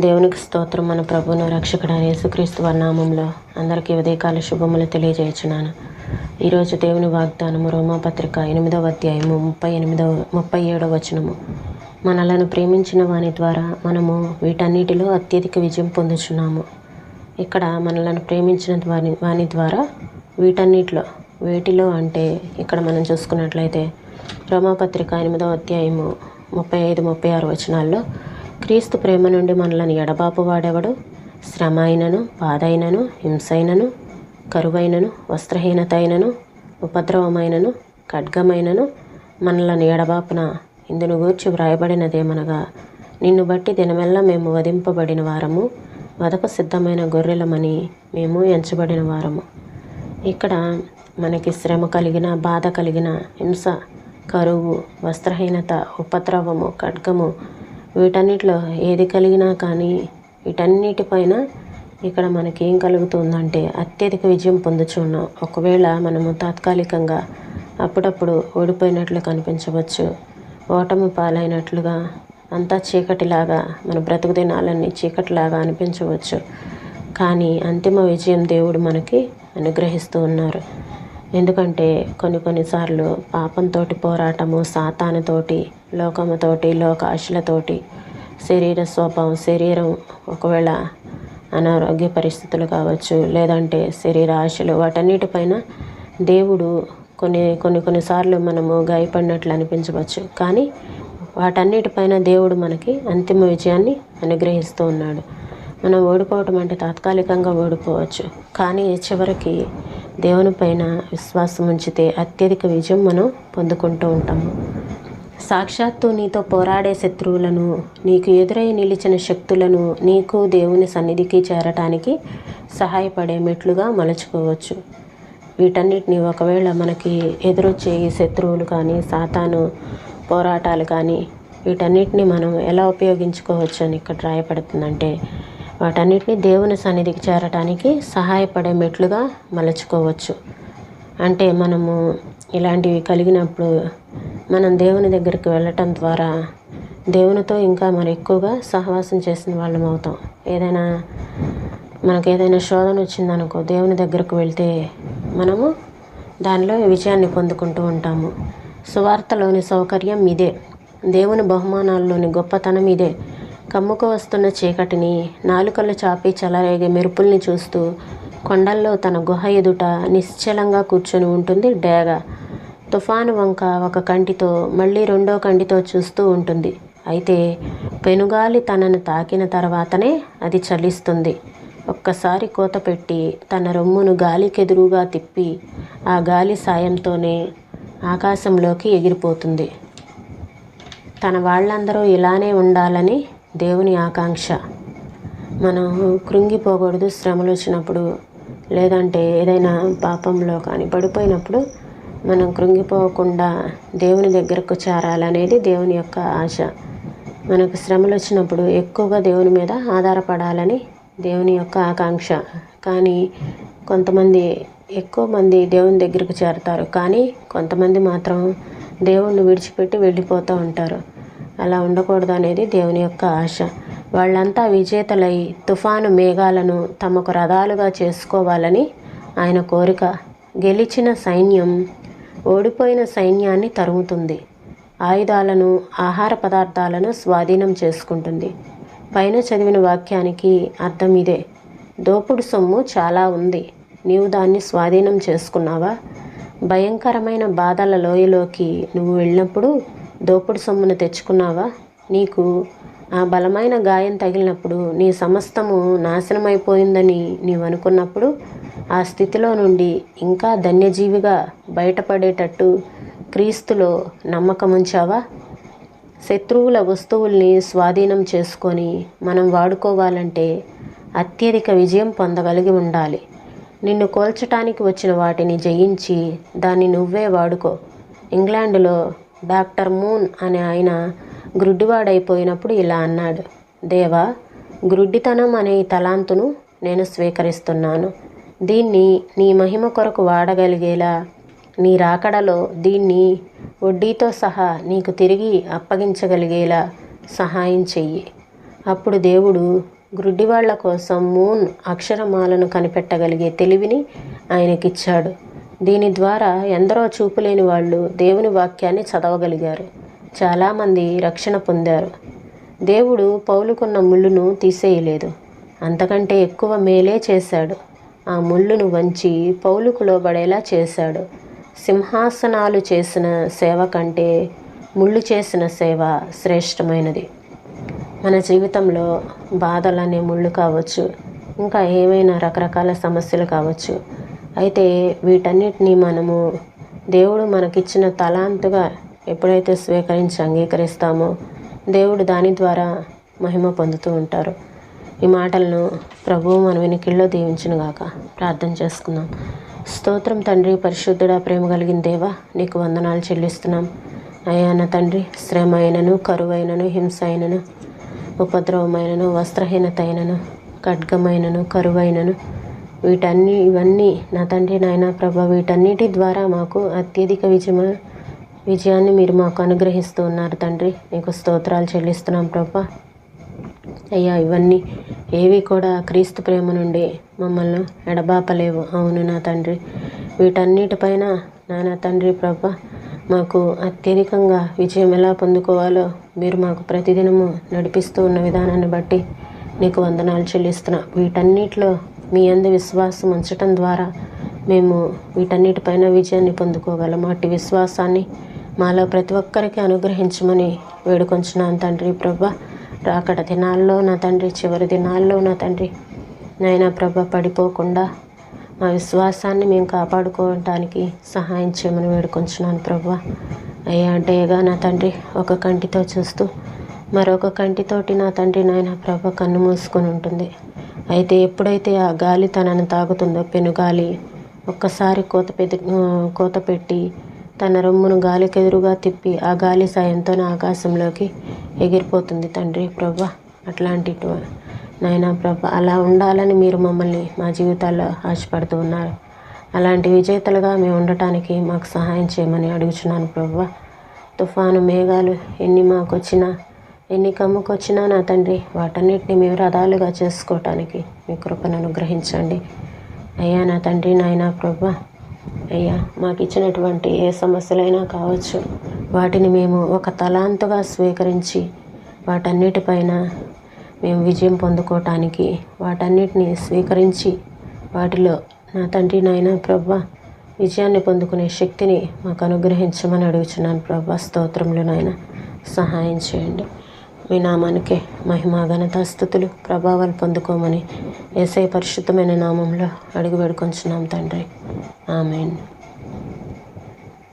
దేవునికి స్తోత్రం. మన ప్రభును రక్షకుడ యేసుక్రీస్తు వర్ణామంలో అందరికీ ఉదయకాల శుభములు తెలియజేయచున్నాను. ఈరోజు దేవుని వాగ్దానము రోమాపత్రిక ఎనిమిదవ అధ్యాయము ముప్పై ఎనిమిదవ ముప్పై ఏడవ వచనము. మనలను ప్రేమించిన వాని ద్వారా మనము వీటన్నిటిలో అత్యధిక విజయం పొందుచున్నాము. ఇక్కడ మనలను ప్రేమించిన వాని వాని ద్వారా వీటన్నిటిలో వేటిలో అంటే ఇక్కడ మనం చూసుకున్నట్లయితే రోమాపత్రిక ఎనిమిదవ అధ్యాయము ముప్పై ఐదు ముప్పై ఆరు వచనాల్లో క్రీస్తు ప్రేమ నుండి మనలను ఎడబాపు వాడెవడు? శ్రమ అయినను బాధ అయినను కరువైనను వస్త్రహీనత అయినను ఉపద్రవమైనను ఖడ్గమైనను మనలను ఎడబాపున ఇందును గూర్చి వ్రాయబడినదేమనగా నిన్ను బట్టి దినమెల్లా మేము వధింపబడిన వారము వదకు సిద్ధమైన గొర్రెలమని మేము ఎంచబడిన వారము. ఇక్కడ మనకి శ్రమ కలిగిన బాధ కలిగిన హింస కరువు వస్త్రహీనత ఉపద్రవము ఖడ్గము వీటన్నిటిలో ఏది కలిగినా కానీ వీటన్నిటిపైన ఇక్కడ మనకి ఏం కలుగుతుందంటే అత్యధిక విజయం పొందుచున్నాం ఒకవేళ మనము తాత్కాలికంగా అప్పుడప్పుడు ఓడిపోయినట్లు కనిపించవచ్చు. ఓటమి పాలైనట్లుగా అంతా చీకటిలాగా మన బ్రతుకు దినాలన్నీ చీకటిలాగా అనిపించవచ్చు. కానీ అంతిమ విజయం దేవుడు మనకి అనుగ్రహిస్తూ ఉన్నారు. ఎందుకంటే కొన్ని కొన్నిసార్లు పాపంతో పోరాటము సాతానుతోటి లోకముతోటి లోకాశలతోటి శరీర స్వభావం శరీరం ఒకవేళ అనారోగ్య పరిస్థితులు కావచ్చు లేదంటే శరీర ఆశలు వాటన్నిటిపైన దేవుడు కొన్ని కొన్ని కొన్నిసార్లు మనము గాయపడినట్లు అనిపించవచ్చు. కానీ వాటన్నిటిపైన దేవుడు మనకి అంతిమ విజయాన్ని అనుగ్రహిస్తూ ఉన్నాడు. మనం ఓడిపోవటం అంటే తాత్కాలికంగా ఓడిపోవచ్చు. కానీ చివరికి దేవుని పైన విశ్వాసం ఉంచితే అత్యధిక విజయం మనం పొందుకుంటూ ఉంటాము. సాక్షాత్తు నీతో పోరాడే శత్రువులను నీకు ఎదురై నిలిచిన శక్తులను నీకు దేవుని సన్నిధికి చేరటానికి సహాయపడే మెట్లుగా మలుచుకోవచ్చు. వీటన్నిటిని ఒకవేళ మనకి ఎదురొచ్చే ఈ శత్రువులు కానీ సాతాను పోరాటాలు కానీ వీటన్నిటిని మనం ఎలా ఉపయోగించుకోవచ్చు అని ఇక్కడ రాయపడుతుందంటే వాటన్నిటిని దేవుని సన్నిధికి చేరటానికి సహాయపడే మెట్లుగా మలుచుకోవచ్చు. అంటే మనము ఇలాంటివి కలిగినప్పుడు మనం దేవుని దగ్గరికి వెళ్ళటం ద్వారా దేవునితో ఇంకా మరి ఎక్కువగా సహవాసం చేసిన వాళ్ళం అవుతాం. ఏదైనా మనకు ఏదైనా శోధన వచ్చిందనుకో దేవుని దగ్గరకు వెళ్తే మనము దానిలో విజయాన్ని పొందుకుంటూ ఉంటాము. సువార్తలోని సౌకర్యం ఇదే. దేవుని బహుమానాల్లోని గొప్పతనం ఇదే. కమ్ముకు వస్తున్న చీకటిని నాలుకలు చాపి చెలరేగే మెరుపుల్ని చూస్తూ కొండల్లో తన గుహ ఎదుట నిశ్చలంగా కూర్చొని ఉంటుంది డేగ. తుఫాను వంక ఒక కంటితో మళ్ళీ రెండో కంటితో చూస్తూ ఉంటుంది. అయితే పెనుగాలి తనను తాకిన తర్వాతనే అది చలిస్తుంది. ఒక్కసారి కోత పెట్టి తన రొమ్మును గాలికెదురుగా తిప్పి ఆ గాలి సాయంతోనే ఆకాశంలోకి ఎగిరిపోతుంది. తన వాళ్ళందరూ ఇలానే ఉండాలని దేవుని ఆకాంక్ష. మనం కృంగిపోకూడదు శ్రమలు వచ్చినప్పుడు లేదంటే ఏదైనా పాపంలో కానీ పడిపోయినప్పుడు మనం కృంగిపోకుండా దేవుని దగ్గరకు చేరాలనేది దేవుని యొక్క ఆశ. మనకు శ్రమలు వచ్చినప్పుడు ఎక్కువగా దేవుని మీద ఆధారపడాలని దేవుని యొక్క ఆకాంక్ష. కానీ కొంతమంది ఎక్కువ మంది దేవుని దగ్గరకు చేరతారు. కానీ కొంతమంది మాత్రం దేవుణ్ణి విడిచిపెట్టి వెళ్ళిపోతూ ఉంటారు. అలా ఉండకూడదు అనేది దేవుని యొక్క ఆశ. వాళ్ళంతా విజేతలై తుఫాను మేఘాలను తమకు రథాలుగా చేసుకోవాలని ఆయన కోరిక. గెలిచిన సైన్యం ఓడిపోయిన సైన్యాన్ని తరుముతుంది. ఆయుధాలను ఆహార పదార్థాలను స్వాధీనం చేసుకుంటుంది. పైన చదివిన వాక్యానికి అర్థం ఇదే. దోపుడు సొమ్ము చాలా ఉంది. నీవు దాన్ని స్వాధీనం చేసుకున్నావా? భయంకరమైన బాధల లోయలోకి నువ్వు వెళ్ళినప్పుడు దోపుడు సొమ్మును తెచ్చుకున్నావా? నీకు ఆ బలమైన గాయం తగిలినప్పుడు నీ సమస్తము నాశనమైపోయిందని నీవు అనుకున్నప్పుడు ఆ స్థితిలో నుండి ఇంకా ధన్యజీవిగా బయటపడేటట్టు క్రీస్తులో నమ్మకం ఉంచావా శత్రువుల వస్తువుల్ని స్వాధీనం చేసుకొని మనం వాడుకోవాలంటే అత్యధిక విజయం పొందగలిగి ఉండాలి. నిన్ను కోల్చటానికి వచ్చిన వాటిని జయించి దాన్ని నువ్వే వాడుకో. ఇంగ్లాండ్లో డాక్టర్ మూన్ అనే ఆయన గ్రుడ్డివాడైపోయినప్పుడు ఇలా అన్నాడు. దేవా గ్రుడ్డితనం అనే ఈ తలాంతును నేను స్వీకరిస్తున్నాను. దీన్ని నీ మహిమ కొరకు వాడగలిగేలా నీ రాకడలో దీన్ని వడ్డీతో సహా నీకు తిరిగి అప్పగించగలిగేలా సహాయం చెయ్యి. అప్పుడు దేవుడు గ్రుడ్డివాళ్ళ కోసం మూన్ అక్షరమాలను కనిపెట్టగలిగే తెలివిని ఆయనకిచ్చాడు. దీని ద్వారా ఎందరో చూపులేని వాళ్ళు దేవుని వాక్యాన్ని చదవగలిగారు. చాలామంది రక్షణ పొందారు. దేవుడు పౌలుకున్న ముళ్ళును తీసేయలేదు. అంతకంటే ఎక్కువ మేలే చేశాడు. ఆ ముళ్ళును వంచి పౌలుకు లోబడేలా చేశాడు. సింహాసనాలు చేసిన సేవ కంటే ముళ్ళు చేసిన సేవ శ్రేష్టమైనది. మన జీవితంలో బాధలనే ముళ్ళు కావచ్చు. ఇంకా ఏమైనా రకరకాల సమస్యలు కావచ్చు. అయితే వీటన్నిటిని మనము దేవుడు మనకిచ్చిన తలాంతుగా ఎప్పుడైతే స్వీకరించి అంగీకరిస్తామో దేవుడు దాని ద్వారా మహిమ పొందుతూ ఉంటారు. ఈ మాటలను ప్రభువు మన దీవించిన దీవించునుగాక. ప్రార్థన చేసుకుందాం. స్తోత్రం తండ్రి పరిశుద్ధుడా ప్రేమ కలిగిన దేవా నీకు వందనాలు చెల్లిస్తున్నాం. అయ్యా నా తండ్రి శ్రమ అయినను కరువైనను హింస అయినను ఉపద్రవమైనను వస్త్రహీనత అయినను ఖడ్గమైనను కరువైనను వీటన్ని ఇవన్నీ నా తండ్రి నాయన ప్రభ వీటన్నిటి ద్వారా మాకు అత్యధిక విజయ విజయాన్ని మీరు మాకు అనుగ్రహిస్తూ ఉన్నారు తండ్రి. నీకు స్తోత్రాలు చెల్లిస్తున్నాం ప్రభా. అయ్యా ఇవన్నీ ఏవి కూడా క్రీస్తు ప్రేమ నుండి మమ్మల్ని ఎడబాపలేవు. అవును నా తండ్రి. వీటన్నిటిపైన నాయన తండ్రి ప్రభ మాకు అత్యధికంగా విజయం ఎలా పొందుకోవాలో మీరు మాకు ప్రతిదినము నడిపిస్తూ ఉన్న విధానాన్ని బట్టి నీకు వందనాలు చెల్లిస్తున్నా. వీటన్నిటిలో మీ అందు విశ్వాసం ఉంచటం ద్వారా మేము వీటన్నిటిపైన విజయాన్ని పొందుకోగలం అట్టి విశ్వాసాన్ని మాలో ప్రతి ఒక్కరికి అనుగ్రహించమని వేడుకొంచున్నాను తండ్రి ప్రభ. రాకడ దినాల్లో నా తండ్రి చివరి దినాల్లో నా తండ్రి నాయన ప్రభ పడిపోకుండా మా విశ్వాసాన్ని మేము కాపాడుకోవటానికి సహాయం చేయమని వేడుకొంచున్నాను ప్రభా. అయ్యా అంటేగా నా తండ్రి ఒక కంటితో చూస్తూ మరొక కంటితోటి నా తండ్రి నాయన ప్రభ కన్ను మూసుకొని ఉంటుంది. అయితే ఎప్పుడైతే ఆ గాలి తనను తాగుతుందో పెనుగాలి ఒక్కసారి కోత పెద్ద కోత పెట్టి తన రొమ్మును గాలికెదురుగా తిప్పి ఆ గాలి సాయంతో ఆకాశంలోకి ఎగిరిపోతుంది తండ్రి ప్రభ. అట్లాంటి నాయన ప్రభ అలా ఉండాలని మీరు మమ్మల్ని మా జీవితాల్లో ఆశపడుతూ ఉన్నారు. అలాంటి విజేతలుగా మేము ఉండటానికి మాకు సహాయం చేయమని అడుగుచున్నాను ప్రభు. తుఫాను మేఘాలు ఎన్ని మాకు వచ్చినా ఎన్ని కమ్ముకొచ్చినా నా తండ్రి వాటన్నిటిని మేము రథాలుగా చేసుకోవటానికి మీ కృపను అనుగ్రహించండి. అయ్యా నా తండ్రి నాయన ప్రభా అయ్యా మాకు ఇచ్చినటువంటి ఏ సమస్యలైనా కావచ్చు వాటిని మేము ఒక తలాంతుగా స్వీకరించి వాటన్నిటిపైన మేము విజయం పొందుకోవటానికి వాటన్నిటిని స్వీకరించి వాటిలో నా తండ్రి నాయన ప్రభ విజయాన్ని పొందుకునే శక్తిని మాకు అనుగ్రహించమని అడుగుచున్నాను. ప్రభా స్తోత్రములు నాయన. సహాయం చేయండి. మీ నామానికే మహిమ ఘనత స్థుతులు ప్రభావాలు పొందుకోమని ఏసై పరిశుద్ధమైన నామంలో అడుగు పెడుకొంచున్నాం తండ్రి. ఆమెన్.